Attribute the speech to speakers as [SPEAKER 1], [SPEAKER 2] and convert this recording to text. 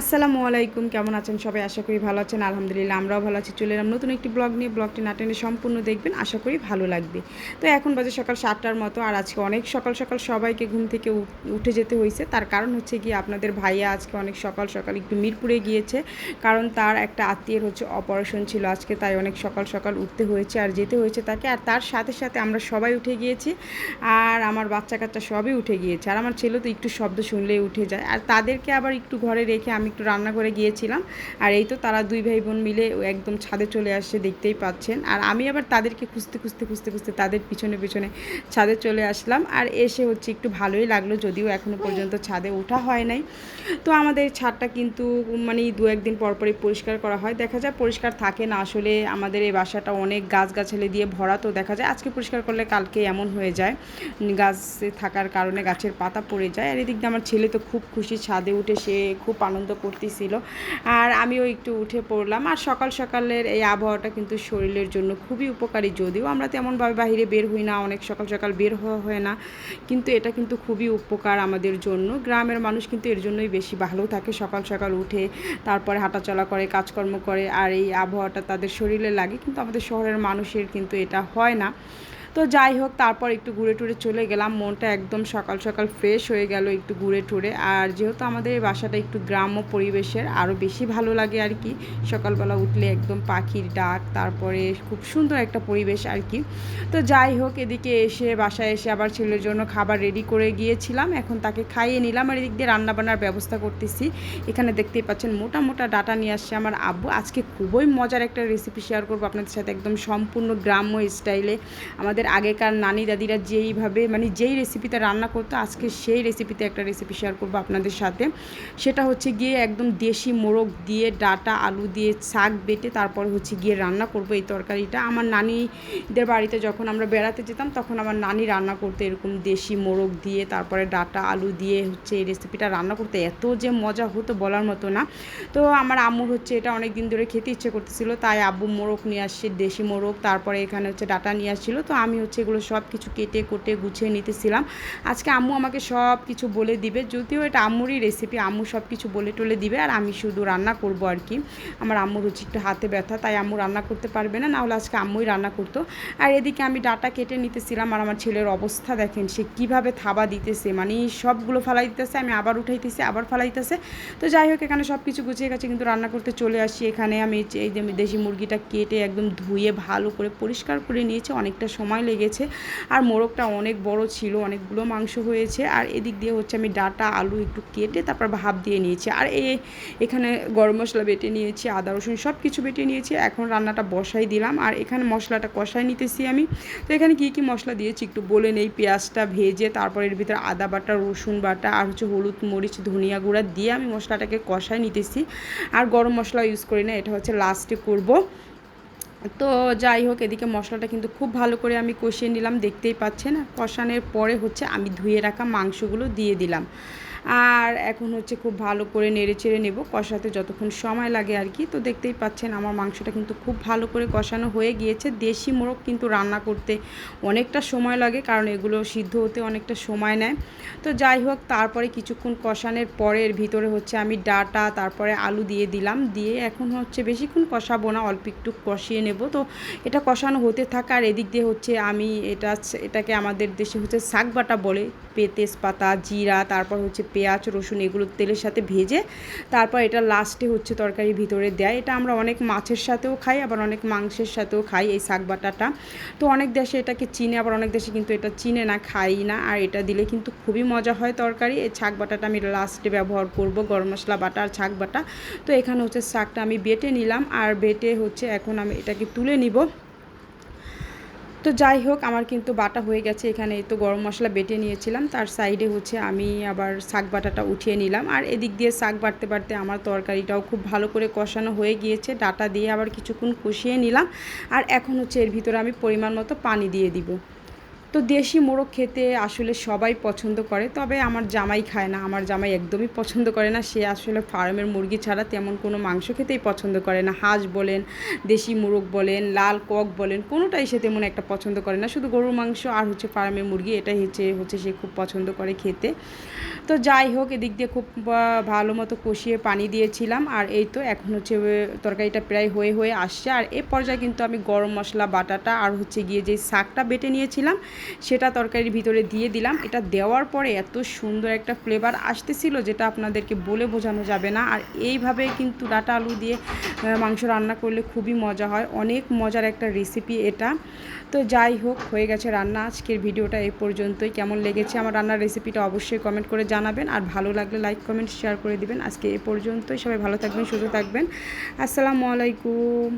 [SPEAKER 1] আসসালামু আলাইকুম, কেমন আছেন সবাই? আশা করি ভালো আছেন। আলহামদুলিল্লাহ, আমরাও ভালো আছি। চলে এলাম নতুন একটি ব্লগ নিয়ে। ব্লগটি না টেনে সম্পূর্ণ দেখবেন। আশা করি ভালো লাগবে। তো এখন বাজে সকাল সাতটার মতো, আর আজকে অনেক সকাল সকাল সবাইকে ঘুম থেকে উঠে যেতে হয়েছে। তার কারণ হচ্ছে কি আপনাদের ভাইয়া আজকে অনেক সকাল সকাল একটু মিরপুরে গিয়েছে। কারণ তার একটা আত্মীয়ের হচ্ছে অপারেশন ছিল আজকে, তাই অনেক সকাল সকাল উঠতে হয়েছে আর যেতে হয়েছে তাকে। আর তার সাথে সাথে আমরা সবাই উঠে গিয়েছি। আর আমার বাচ্চা কাচ্চা সবই উঠে গিয়েছে। আর আমার ছেলে তো একটু শব্দ শুনলেই উঠে যায়। আর তাদেরকে আবার একটু ঘরে রেখে আমি একটু রান্না করে গিয়েছিলাম। আর এই তো তারা দুই ভাই বোন মিলে একদম ছাদে চলে আসছে, দেখতেই পাচ্ছেন। আর আমি আবার তাদেরকে খুঁজতে খুঁজতে খুঁজতে খুঁজতে তাদের পিছনে পিছনে ছাদে চলে আসলাম। আর এসে হচ্ছে একটু ভালোই লাগল, যদিও এখনও পর্যন্ত ছাদে ওঠা হয় নাই। তো আমাদের ছাদটা কিন্তু মানে দু একদিন পর পরই পরিষ্কার করা হয়। দেখা যায় পরিষ্কার থাকে না, আসলে আমাদের এই বাসাটা অনেক গাছগাছালি দিয়ে ভরা তো দেখা যায়। আজকে পরিষ্কার করলে কালকে এমন হয়ে যায়, গাছ থাকার কারণে গাছের পাতা পড়ে যায়। আর এদিক দিয়ে আমার ছেলে তো খুব খুশি, ছাদে উঠে সে খুব আনন্দ করতেছিল। আর আমিও একটু উঠে পড়লাম। আর সকাল সকালের এই আবহাওয়াটা কিন্তু শরীরের জন্য খুবই উপকারী। যদিও আমরা তেমনভাবে বাইরে বের হই না, অনেক সকাল সকাল বের হওয়া হয় না। কিন্তু এটা কিন্তু খুবই উপকার আমাদের জন্য। গ্রামের মানুষ কিন্তু এর জন্যই বেশি ভালো থাকে। সকাল সকাল উঠে তারপরে হাঁটাচলা করে, কাজকর্ম করে। আর এই আবহাওয়াটা তাদের শরীরে লাগে। কিন্তু আমাদের শহরের মানুষের কিন্তু এটা হয় না। তো যাই হোক, তারপর একটু ঘুরে টুরে চলে গেলাম। মনটা একদম সকাল সকাল ফ্রেশ হয়ে গেল একটু ঘুরে টুরে। আর যেহেতু আমাদের এই বাসাটা একটু গ্রাম্য পরিবেশের আরও বেশি ভালো লাগে আর কি। সকালবেলা উঠলে একদম পাখির ডাক, তারপরে খুব সুন্দর একটা পরিবেশ আর কি। তো যাই হোক, এদিকে এসে বাসায় এসে আবার ছেলের জন্য খাবার রেডি করে গিয়েছিলাম। এখন তাকে খাইয়ে নিলাম আর এদিক দিয়ে রান্নাবান্নার ব্যবস্থা করতেছি। এখানে দেখতেই পাচ্ছেন মোটা মোটা ডাটা নিয়ে আসছে আমার আব্বু। আজকে খুবই মজার একটা রেসিপি শেয়ার করব আপনাদের সাথে, একদম সম্পূর্ণ গ্রাম্য স্টাইলে আমাদের আগেকার নানি দাদিরা যেইভাবে মানে যেই রেসিপিতে রান্না করতো, আজকে সেই রেসিপিতে একটা রেসিপি শেয়ার করব আপনাদের সাথে। সেটা হচ্ছে গিয়ে একদম দেশি মোরগ দিয়ে ডাটা, আলু দিয়ে শাক বেটে তারপর হচ্ছে গিয়ে রান্না করব এই তরকারিটা। আমার নানিদের বাড়িতে যখন আমরা বেড়াতে যেতাম, তখন আমার নানি রান্না করতে এরকম দেশি মোরগ দিয়ে, তারপরে ডাটা, আলু দিয়ে হচ্ছে এই রেসিপিটা রান্না করতে। এত যে মজা হতো বলার মতো না। তো আমার আম্মুর হচ্ছে এটা অনেক দিন ধরে খেতে ইচ্ছে করতেছিল, তাই আব্বু মোরগ নিয়ে আসছে, দেশি মোরগ, তারপরে এখানে হচ্ছে ডাটা নিয়ে আসছিল। তো আমি হচ্ছে এগুলো সব কিছু কেটে কোটে গুছিয়ে নিতেছিলাম। আজকে আম্মু আমাকে সব কিছু বলে দিবে, যদিও এটা আম্মুরই রেসিপি আম্মু সব কিছু বলে টলে দিবে আর আমি শুধু রান্না করব আর কি। আমার আম্মুর হচ্ছে একটু হাতে ব্যথা, তাই আম্মু রান্না করতে পারবে না, নাহলে আজকে আম্মুই রান্না করতো। আর এদিকে আমি ডাটা কেটে নিতেছিলাম আর আমার ছেলের অবস্থা দেখেন, সে কীভাবে থাবা দিতেছে মানে সবগুলো ফালাই দিতেছে আমি আবার উঠাইতেছি, আবার ফালাইতেছে। তো যাই হোক, এখানে সব কিছু গুছিয়ে গেছে, কিন্তু রান্না করতে চলে আসি। এখানে আমি এই যে দেশি মুরগিটা কেটে একদম ধুয়ে ভালো করে পরিষ্কার করে নিয়েছি, অনেকটা সময় লেগেছে। আর মোরগটা অনেক বড় ছিল, অনেকগুলো মাংস হয়েছে। আর এদিক দিয়ে হচ্ছে আমি ডাটা, আলু একটু কেটে তারপর ভাপ দিয়ে নিয়েছি। আর এ, এখানে গরম মশলা বেটে নিয়েছি, আদা, রসুন সব কিছু বেটে নিয়েছি। এখন রান্নাটা বসাই দিলাম। আর এখানে মশলাটা কষাই নিতেছি আমি। তো এখানে কী কী মশলা দিয়েছি একটু বলে নেই। পেঁয়াজটা ভেজে তারপর এর ভিতরে আদা বাটা, রসুন বাটা আর হচ্ছে হলুদ মরিচ, ধনিয়া গুঁড়া দিয়ে আমি মশলাটাকে কষাই নিতেছি। আর গরম মশলা ইউজ করি না, এটা হচ্ছে লাস্টে করব। তো যাই হোক, এদিকে মশলাটা কিন্তু খুব ভালো করে আমি কষিয়ে নিলাম, দেখতেই পাচ্ছেন। কষানোর পরে হচ্ছে আমি ধুয়ে রাখা মাংসগুলো দিয়ে দিলাম। আর এখন হচ্ছে খুব ভালো করে নেড়ে চেড়ে নেব, কষাতে যতক্ষণ সময় লাগে আর কি। তো দেখতেই পাচ্ছেন আমার মাংসটা কিন্তু খুব ভালো করে কষানো হয়ে গিয়েছে। দেশি মোরগ কিন্তু রান্না করতে অনেকটা সময় লাগে, কারণ এগুলো সিদ্ধ হতে অনেকটা সময় নেয়। তো যাই হোক, তারপরে কিছুক্ষণ কষানোর পরে এর ভিতরে হচ্ছে আমি ডাটা, তারপরে আলু দিয়ে দিলাম। দিয়ে এখন হচ্ছে বেশিক্ষণ কষাবো না, অল্প একটু কষিয়ে নেব। তো এটা কষানো হতে থাকা, আর এদিক দিয়ে হচ্ছে আমি এটা এটাকে আমাদের দেশে হচ্ছে শাক বাটা বলে পে তেজপাতা জিরা, তারপর হচ্ছে পেঁয়াজ, রসুন এগুলো তেলের সাথে ভেজে তারপর এটা লাস্টে হচ্ছে তরকারি ভিতরে দেয়। এটা আমরা অনেক মাছের সাথেও খাই, আবার অনেক মাংসের সাথেও খাই এই শাক বাটাটা। তো অনেক দেশে এটাকে চিনে, আবার অনেক দেশে কিন্তু এটা চিনে না, খাই না। আর এটা দিলে কিন্তু খুবই মজা হয় তরকারি। এই শাক বাটাটা আমি লাস্টে ব্যবহার করব, গরম মশলা বাটা আর শাক বাটা। তো এখানে হচ্ছে শাকটা আমি বেটে নিলাম। আর বেটে হচ্ছে এখন আমি এটাকে তুলে নিব। তো যাই হোক, আমার কিন্তু বাটা হয়ে গেছে। এখানে তো গরম মশলা বেটে নিয়েছিলাম। তার সাইডে হচ্ছে আমি আবার শাক বাটাটা উঠিয়ে নিলাম। আর এদিক দিয়ে শাক বাড়তে বাড়তে আমার তরকারিটাও খুব ভালো করে কষানো হয়ে গিয়েছে। ডাটা দিয়ে আবার কিছুক্ষণ কষিয়ে নিলাম। আর এখন হচ্ছে এর ভিতরে আমি পরিমাণ মতো পানি দিয়ে দিব। তো দেশি মোরগ খেতে আসলে সবাই পছন্দ করে, তবে আমার জামাই খায় না, আমার জামাই একদমই পছন্দ করে না। সে আসলে ফার্মের মুরগি ছাড়া তেমন কোনো মাংস খেতেই পছন্দ করে না। হাঁস বলেন, দেশি মোরগ বলেন, লাল কক বলেন, কোনোটাই সে তেমন একটা পছন্দ করে না। শুধু গরুর মাংস আর হচ্ছে ফার্মের মুরগি, এটাই হচ্ছে হচ্ছে সে খুব পছন্দ করে খেতে। তো যাই হোক, এদিক দিয়ে খুব ভালো মতো কষিয়ে পানি দিয়েছিলাম। আর এই তো এখন হচ্ছে তরকারিটা প্রায় হয়ে হয়ে আসছে। আর এ পর্যায়ে কিন্তু আমি গরম মশলা, বাটাটা আর হচ্ছে গিয়ে যে শাকটা বেটে নিয়েছিলাম সেটা তরকারির ভিতরে দিয়ে দিলাম। এটা দেওয়ার পরে এত সুন্দর একটা ফ্লেভার আসতেছিল যেটা আপনাদেরকে বলে বোঝানো যাবে না। আর এইভাবে কিন্তু ডাটা আলু দিয়ে মাংস রান্না করলে খুবই মজা হয়। অনেক মজার একটা রেসিপি এটা। তো যাই হোক, হয়ে গেছে রান্না। আজকের ভিডিওটা এই পর্যন্তই। কেমন লেগেছে আমার রান্নার রেসিপিটা অবশ্যই কমেন্ট করে জানাবেন। আর ভালো লাগলে লাইক কমেন্ট শেয়ার করে দিবেন। আজকে এ পর্যন্তই। সবাই ভালো থাকবেন, সুস্থ থাকবেন। আসসালামু আলাইকুম।